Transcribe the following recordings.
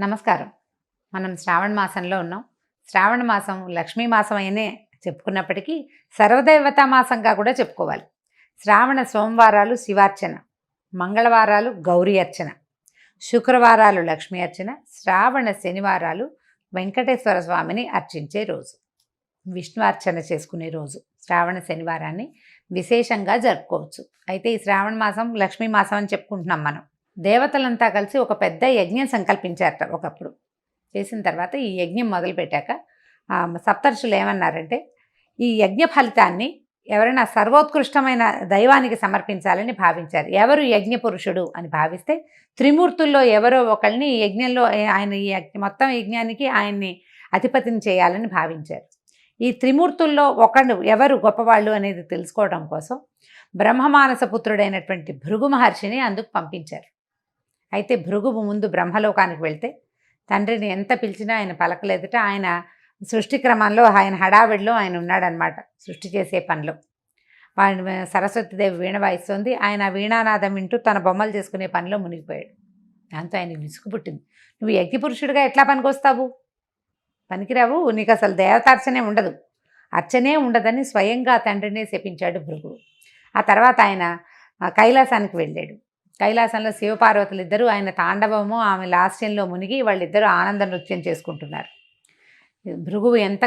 నమస్కారం. మనం శ్రావణ మాసంలో ఉన్నాం. శ్రావణ మాసం లక్ష్మీ మాసం అయినే చెప్పుకున్నప్పటికీ సర్వదేవతా మాసంగా కూడా చెప్పుకోవాలి. శ్రావణ సోమవారాలు శివార్చన మంగళవారాలు గౌరీ అర్చన శుక్రవారాలు లక్ష్మీ అర్చన శ్రావణ శనివారాలు వెంకటేశ్వర స్వామిని అర్చించే రోజు. విష్ణు అర్చన చేసుకునే రోజు శ్రావణ శనివారాన్ని విశేషంగా జరుపుకోవచ్చు. అయితే ఈ శ్రావణ మాసం లక్ష్మీ మాసం అని చెప్పుకుంటున్నాం మనం. దేవతలంతా కలిసి ఒక పెద్ద యజ్ఞం సంకల్పించారట ఒకప్పుడు. చేసిన తర్వాత ఈ యజ్ఞం మొదలుపెట్టాక సప్తర్షులు ఏమన్నారంటే ఈ యజ్ఞ ఫలితాన్ని ఎవరైనా సర్వోత్కృష్టమైన దైవానికి సమర్పించాలని భావించారు. ఎవరు యజ్ఞ పురుషుడు అని భావిస్తే త్రిమూర్తుల్లో ఎవరో ఒకళ్ళని యజ్ఞంలో ఆయన ఈ యజ్ఞ మొత్తం యజ్ఞానికి ఆయన్ని అధిపతిని చేయాలని భావించారు. ఈ త్రిమూర్తుల్లో ఒకడు ఎవరు గొప్పవాళ్ళు అనేది తెలుసుకోవడం కోసం బ్రహ్మమానస పుత్రుడైనటువంటి భృగు మహర్షిని అందుకు పంపించారు. అయితే భృగు ముందు బ్రహ్మలోకానికి వెళ్తే తండ్రిని ఎంత పిలిచినా ఆయన పలకలేదుట. ఆయన సృష్టి క్రమంలో ఆయన హడావిడిలో ఆయన ఉన్నాడనమాట సృష్టి చేసే పనిలో. వాడిని సరస్వతిదేవి వీణ వాయిస్తుంది. ఆయన వీణానాదం వింటూ తన బొమ్మలు చేసుకునే పనిలో మునిగిపోయాడు. దాంతో ఆయన విసుగు పుట్టింది. నువ్వు యజ్ఞపురుషుడిగా ఎట్లా పనికొస్తావు? పనికిరావు. నీకు అసలు దేవతార్చనే ఉండదు. అర్చనే ఉండదని స్వయంగా తండ్రినే శపించాడు భృగు ఆ తర్వాత ఆయన కైలాసానికి వెళ్ళాడు. కైలాసంలో శివపార్వతులు ఇద్దరు ఆయన తాండవము ఆమె లాస్యంలో మునిగి వాళ్ళిద్దరూ ఆనంద నృత్యం చేసుకుంటున్నారు. భృగువు ఎంత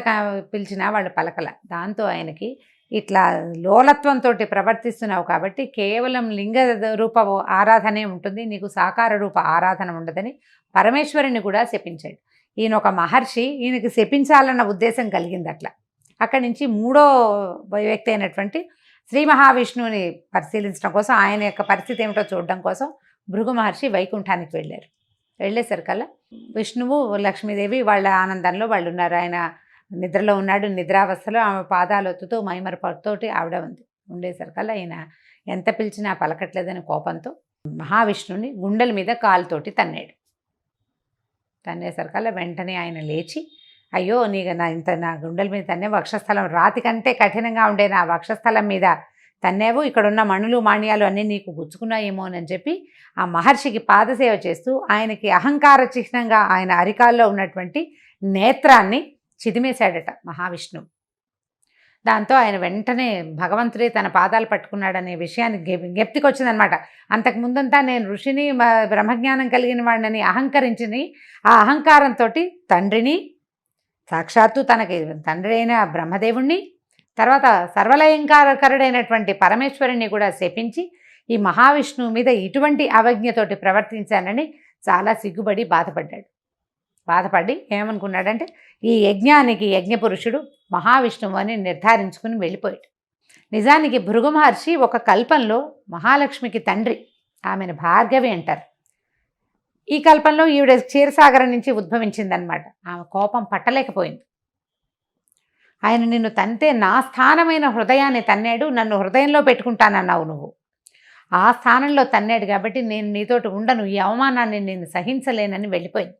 పిలిచినా వాళ్ళు పలకల. దాంతో ఆయనకి ఇట్లా లోలత్వంతో ప్రవర్తిస్తున్నావు కాబట్టి కేవలం లింగ రూప ఆరాధనే ఉంటుంది నీకు సాకార రూప ఆరాధన ఉండదని పరమేశ్వరుని కూడా శపించాడు. ఈయన ఒక మహర్షి ఈయనకి శపించాలన్న ఉద్దేశం కలిగింది అట్లా. అక్కడి నుంచి మూడో వ్యక్తి అయినటువంటి శ్రీ మహావిష్ణువుని పరిశీలించడం కోసం ఆయన యొక్క పరిస్థితి ఏమిటో చూడడం కోసం భృగు మహర్షి వైకుంఠానికి వెళ్ళారు. వెళ్ళేసరికల్లా విష్ణువు లక్ష్మీదేవి వాళ్ళ ఆనందంలో వాళ్ళు ఉన్నారు. ఆయన నిద్రలో ఉన్నాడు. నిద్రావస్థలో ఆమె పాదాలు ఒత్తుతూ మైమరపడుతోటి ఆవిడ ఉంది. ఉండేసరికల్లా ఆయన ఎంత పిలిచినా పలకట్లేదని కోపంతో మహావిష్ణువుని గుండెల మీద కాలుతోటి తన్నాడు. తన్నేసరికల్లా వెంటనే ఆయన లేచి అయ్యో నీకు నా ఇంత నా గుండెల మీద తన్నే వక్షస్థలం రాతి కంటే కఠినంగా ఉండే నా వక్షస్థలం మీద తన్నేవు ఇక్కడ ఉన్న మణులు మాణ్యాలు అన్నీ నీకు గుచ్చుకున్నాయేమో అని చెప్పి ఆ మహర్షికి పాదసేవ చేస్తూ ఆయనకి అహంకార చిహ్నంగా ఆయన అరికాల్లో ఉన్నటువంటి నేత్రాన్ని చిదిమేశాడట మహావిష్ణువు. దాంతో ఆయన వెంటనే భగవంతుడే తన పాదాలు పట్టుకున్నాడనే విషయాన్ని జ్ఞ- జ్ఞప్తికి వచ్చిందనమాట అంతకు ముందంతా నేను ఋషిని బ్రహ్మజ్ఞానం కలిగిన వాడిని అహంకరించిని ఆ అహంకారంతో తండ్రిని సాక్షాత్తు తనకి తండ్రి అయిన బ్రహ్మదేవుణ్ణి తర్వాత సర్వలయంకారకరుడైనటువంటి పరమేశ్వరుని కూడా శపించి ఈ మహావిష్ణువు మీద ఇటువంటి అవజ్ఞతోటి ప్రవర్తించానని చాలా సిగ్గుపడి బాధపడ్డాడు. బాధపడి ఏమనుకున్నాడంటే ఈ యజ్ఞానికి యజ్ఞపురుషుడు మహావిష్ణువు అని నిర్ధారించుకుని వెళ్ళిపోయాడు. నిజానికి భృగు మహర్షి ఒక కల్పంలో మహాలక్ష్మికి తండ్రి ఆమెను భార్గవి అంటారు. ఈ కల్పంలో ఈవిడ క్షీరసాగరం నుంచి ఉద్భవించిందనమాట ఆమె కోపం పట్టలేకపోయింది. ఆయన నిన్ను తంతే నా స్థానమైన హృదయాన్ని తన్నాడు నన్ను హృదయంలో పెట్టుకుంటానన్నావు నువ్వు. ఆ స్థానంలో తన్నాడు కాబట్టి నేను నీతోటి ఉండను ఈ అవమానాన్ని నేను సహించలేనని వెళ్ళిపోయింది.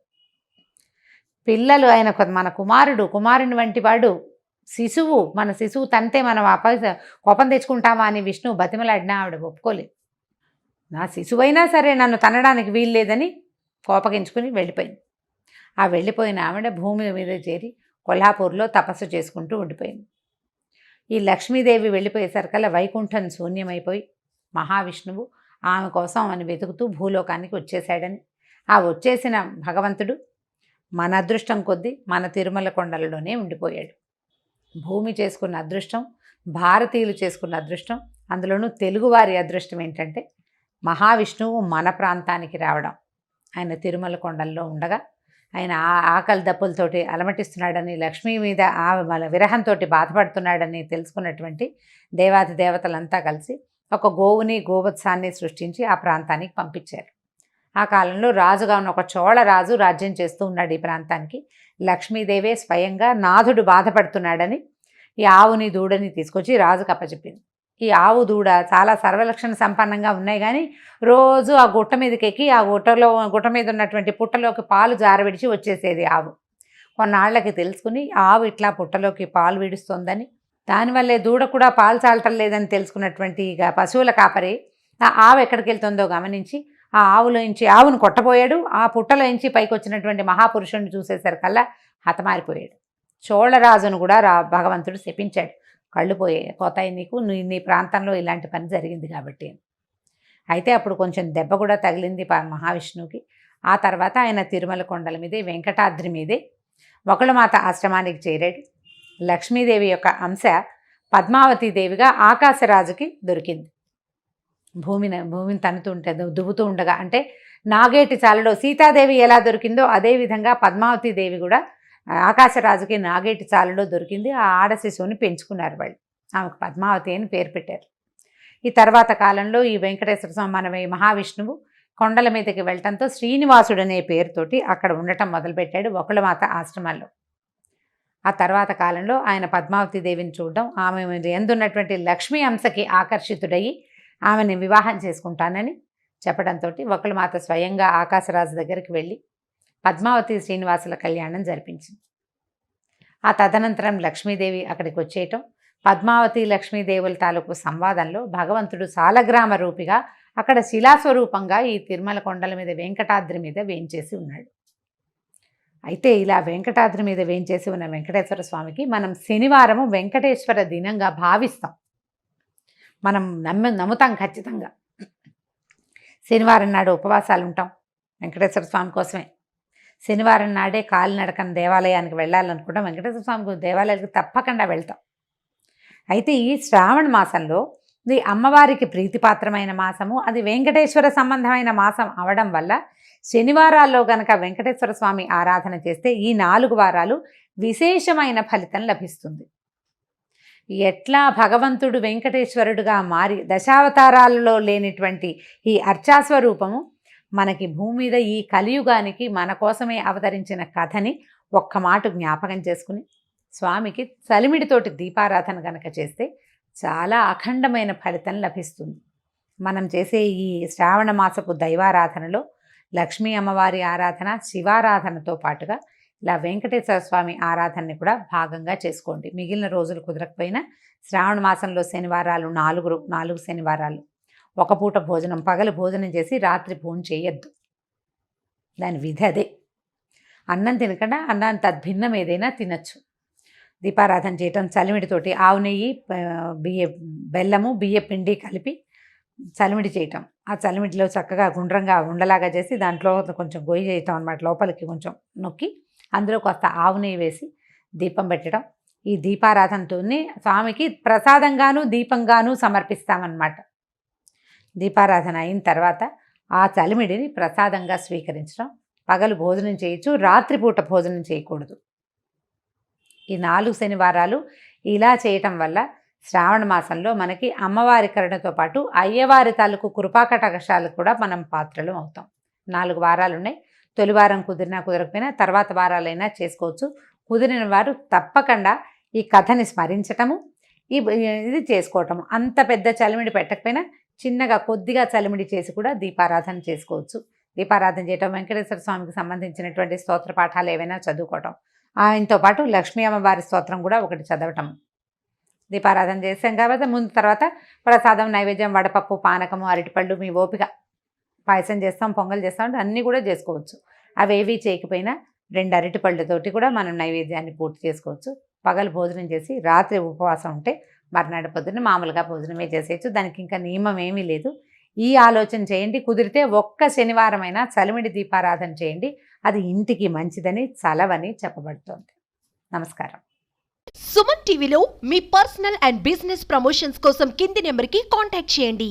పిల్లలు ఆయన మన కుమారుడు కుమారుని వంటి వాడు శిశువు మన శిశువు తంతే మనం అప కోపం తెచ్చుకుంటామా అని విష్ణువు బతిమలాడినా ఆవిడ ఒప్పుకోలేదు. నా శిశువైనా సరే నన్ను తనడానికి వీలు లేదని కోపగించుకుని వెళ్ళిపోయింది. ఆ వెళ్ళిపోయిన ఆవిడ భూమి మీద చేరి కొల్హాపూర్లో తపస్సు చేసుకుంటూ ఉండిపోయింది. ఈ లక్ష్మీదేవి వెళ్ళిపోయేసరికల్లా వైకుంఠం శూన్యమైపోయి మహావిష్ణువు ఆమె కోసం అని వెతుకుతూ భూలోకానికి వచ్చేసాడని ఆ వచ్చేసిన భగవంతుడు మన అదృష్టం కొద్దీ మన తిరుమల కొండలలోనే ఉండిపోయాడు. భూమి చేసుకున్న అదృష్టం భారతీయులు చేసుకున్న అదృష్టం అందులోనూ తెలుగువారి అదృష్టం ఏంటంటే మహావిష్ణువు మన ప్రాంతానికి రావడం. ఆయన తిరుమల కొండల్లో ఉండగా ఆయన ఆ ఆకలి దప్పులతోటి అలమటిస్తున్నాడని లక్ష్మీ మీద ఆ మన విరహంతో బాధపడుతున్నాడని తెలుసుకున్నటువంటి దేవాది దేవతలంతా కలిసి ఒక గోవుని గోవత్సాన్ని సృష్టించి ఆ ప్రాంతానికి పంపించారు. ఆ కాలంలో రాజుగా ఉన్న ఒక చోళ రాజు రాజ్యం చేస్తూ ఉన్నాడు ఈ ప్రాంతానికి. లక్ష్మీదేవే స్వయంగా నాథుడు బాధపడుతున్నాడని ఈ ఆవుని దూడని తీసుకొచ్చి రాజుకు అప్పచెప్పింది. ఈ ఆవు దూడ చాలా సర్వలక్షణ సంపన్నంగా ఉన్నాయి కానీ రోజు ఆ గుట్ట మీదకి ఎక్కి ఆ గుట్టలో గుట్ట మీద ఉన్నటువంటి పుట్టలోకి పాలు జారవిడిచి వచ్చేసేది ఆవు. కొన్నాళ్ళకి తెలుసుకుని ఆవు ఇట్లా పుట్టలోకి పాలు విడుస్తుందని దానివల్లే దూడ కూడా పాలు చాలటం లేదని తెలుసుకున్నటువంటి ఇక పశువుల కాపరి ఆ ఆవు ఎక్కడికి వెళ్తుందో గమనించి ఆ ఆవులోంచి ఆవును కొట్టబోయాడు ఆ పుట్టలోంచి పైకి వచ్చినటువంటి మహాపురుషుడిని చూసేసరికల్లా హతమారిపోయాడు. చోళరాజును కూడా రా భగవంతుడు శపించాడు. కళ్ళు పోయాయి పోతాయి నీకు. నీ నీ ప్రాంతంలో ఇలాంటి పని జరిగింది కాబట్టి. అయితే అప్పుడు కొంచెం దెబ్బ కూడా తగిలింది మహావిష్ణువుకి. ఆ తర్వాత ఆయన తిరుమల కొండల మీదే వెంకటాద్రి మీదే ఒకళ్ళమాత ఆశ్రమానికి చేరాడు. లక్ష్మీదేవి యొక్క అంశ పద్మావతి దేవిగా ఆకాశరాజుకి దొరికింది. భూమిని భూమిని తన్నుతూ ఉంటే దు- దువ్వుతూ ఉండగా అంటే నాగేటి చాలలో సీతాదేవి ఎలా దొరికిందో అదే విధంగా పద్మావతి దేవి కూడా ఆకాశరాజుకి నాగేటి చాలలో దొరికింది. ఆ ఆడ శిశువుని పెంచుకున్నారు వాళ్ళు. ఆమెకు పద్మావతి అని పేరు పెట్టారు. ఈ తర్వాత కాలంలో ఈ వెంకటేశ్వర స్వామి మనమే మహావిష్ణువు కొండల మీదకి వెళ్ళటంతో శ్రీనివాసుడు అనే పేరుతోటి అక్కడ ఉండటం మొదలుపెట్టాడు ఒకళ్ళమాత ఆశ్రమాల్లో. ఆ తర్వాత కాలంలో ఆయన పద్మావతి దేవిని చూడడం ఆమె ఎందున్నటువంటి లక్ష్మీ అంశకి ఆకర్షితుడయ్యి ఆమెని వివాహం చేసుకుంటానని చెప్పడంతో ఒకళ్ళమాత స్వయంగా ఆకాశరాజు దగ్గరికి వెళ్ళి పద్మావతి శ్రీనివాసుల కళ్యాణం జరిపించింది. ఆ తదనంతరం లక్ష్మీదేవి అక్కడికి వచ్చేయటం పద్మావతి లక్ష్మీదేవుల తాలూకు సంవాదంలో భగవంతుడు సాలగ్రామ రూపిగా అక్కడ శిలాస్వరూపంగా ఈ తిరుమల కొండల మీద వెంకటాద్రి మీద వేంచేసి ఉన్నాడు. అయితే ఇలా వెంకటాద్రి మీద వేంచేసి ఉన్న వెంకటేశ్వర స్వామికి మనం శనివారము వెంకటేశ్వర దినంగా భావిస్తాం. మనం నమ్మ నమ్ముతాం ఖచ్చితంగా. శనివారం నాడు ఉపవాసాలు ఉంటాం వెంకటేశ్వర స్వామి కోసమే. శనివారం నాడే కాలినడకన దేవాలయానికి వెళ్ళాలనుకుంటాం వెంకటేశ్వర స్వామి దేవాలయానికి తప్పకుండా వెళ్తాం. అయితే ఈ శ్రావణ మాసంలో ఇది అమ్మవారికి ప్రీతిపాత్రమైన మాసము అది వెంకటేశ్వర సంబంధమైన మాసం అవడం వల్ల శనివారాల్లో గనక వెంకటేశ్వర స్వామి ఆరాధన చేస్తే ఈ నాలుగు వారాలు విశేషమైన ఫలితం లభిస్తుంది. ఎట్లా భగవంతుడు వెంకటేశ్వరుడుగా మారి దశావతారాలలో లేనిటువంటి ఈ అర్చాస్వరూపము మనకి భూమి మీద ఈ కలియుగానికి మన కోసమే అవతరించిన కథని ఒక్క మాట జ్ఞాపకం చేసుకుని స్వామికి చలిమిడితోటి దీపారాధన గనక చేస్తే చాలా అఖండమైన ఫలితం లభిస్తుంది. మనం చేసే ఈ శ్రావణ మాసపు దైవారాధనలో లక్ష్మీ అమ్మవారి ఆరాధన శివారాధనతో పాటుగా ఇలా వెంకటేశ్వర స్వామి ఆరాధనని కూడా భాగంగా చేసుకోండి. మిగిలిన రోజులు కుదరకపోయినా శ్రావణ మాసంలో శనివారాలు నాలుగు నాలుగు శనివారాలు ఒక పూట భోజనం పగలు భోజనం చేసి రాత్రి భోజనం చేయొద్దు. దాని విధి అదే. అన్నం తినకుండా అన్నాన్ని తద్భిన్నం ఏదైనా తినచ్చు. దీపారాధన చేయటం చలిమిడితోటి ఆవు నెయ్యి బియ్య బెల్లము బియ్య పిండి కలిపి చలిమిడి చేయటం. ఆ చలిమిడిలో చక్కగా గుండ్రంగా ఉండలాగా చేసి దాంట్లో కొంచెం గొయ్యి చేయటం అనమాట లోపలికి కొంచెం నొక్కి అందులో కాస్త ఆవు నెయ్యి వేసి దీపం పెట్టడం. ఈ దీపారాధనతోనే స్వామికి ప్రసాదంగాను దీపంగాను సమర్పిస్తామన్నమాట. దీపారాధన అయిన తర్వాత ఆ చలిమిడిని ప్రసాదంగా స్వీకరించడం. పగలు భోజనం చేయొచ్చు రాత్రిపూట భోజనం చేయకూడదు. ఈ నాలుగు శనివారాలు ఇలా చేయటం వల్ల శ్రావణ మాసంలో మనకి అమ్మవారి కరుణతో పాటు అయ్యవారి తాలూకు కృపాకటకషాలకు కూడా మనం పాత్రలు అవుతాం. నాలుగు వారాలు ఉన్నాయి తొలి వారం కుదిరినా కుదరకపోయినా తర్వాత వారాలైనా చేసుకోవచ్చు. కుదిరిన వారు తప్పకుండా ఈ కథని స్మరించటము ఈ ఇది చేసుకోవటము. అంత పెద్ద చలిమిడి పెట్టకపోయినా చిన్నగా కొద్దిగా చలిమిడి చేసి కూడా దీపారాధన చేసుకోవచ్చు. దీపారాధన చేయటం వెంకటేశ్వర స్వామికి సంబంధించినటువంటి స్తోత్ర పాఠాలు ఏవైనా చదువుకోవటం. ఆయనతో పాటు లక్ష్మీ అమ్మవారి స్తోత్రం కూడా ఒకటి చదవటం. దీపారాధన చేసాం కాబట్టి ముందు తర్వాత ప్రసాదం నైవేద్యం వడపప్పు పానకము అరటిపళ్ళు మీ ఓపిక. పాయసం చేస్తాం పొంగల్ చేస్తాం అంటే అన్నీ కూడా చేసుకోవచ్చు. అవేవి చేయకపోయినా రెండు అరటిపళ్ళతోటి కూడా మనం నైవేద్యాన్ని పూర్తి చేసుకోవచ్చు. పగలు భోజనం చేసి రాత్రి ఉపవాసం ఉంటే మర్నాడు పొద్దున్న మామూలుగా భోజనమే చేసేయచ్చు. దానికి ఇంకా నియమం ఏమీ లేదు. ఈ ఆలోచన చేయండి. కుదిరితే ఒక్క శనివారమైనా చలిమిడి దీపారాధన చేయండి. అది ఇంటికి మంచిదని చలవని చెప్పబడుతోంది. నమస్కారం. సుమన్ టీవీలో మీ పర్సనల్ అండ్ బిజినెస్ ప్రమోషన్స్ కోసం కింది నెంబర్కి కాంటాక్ట్ చేయండి.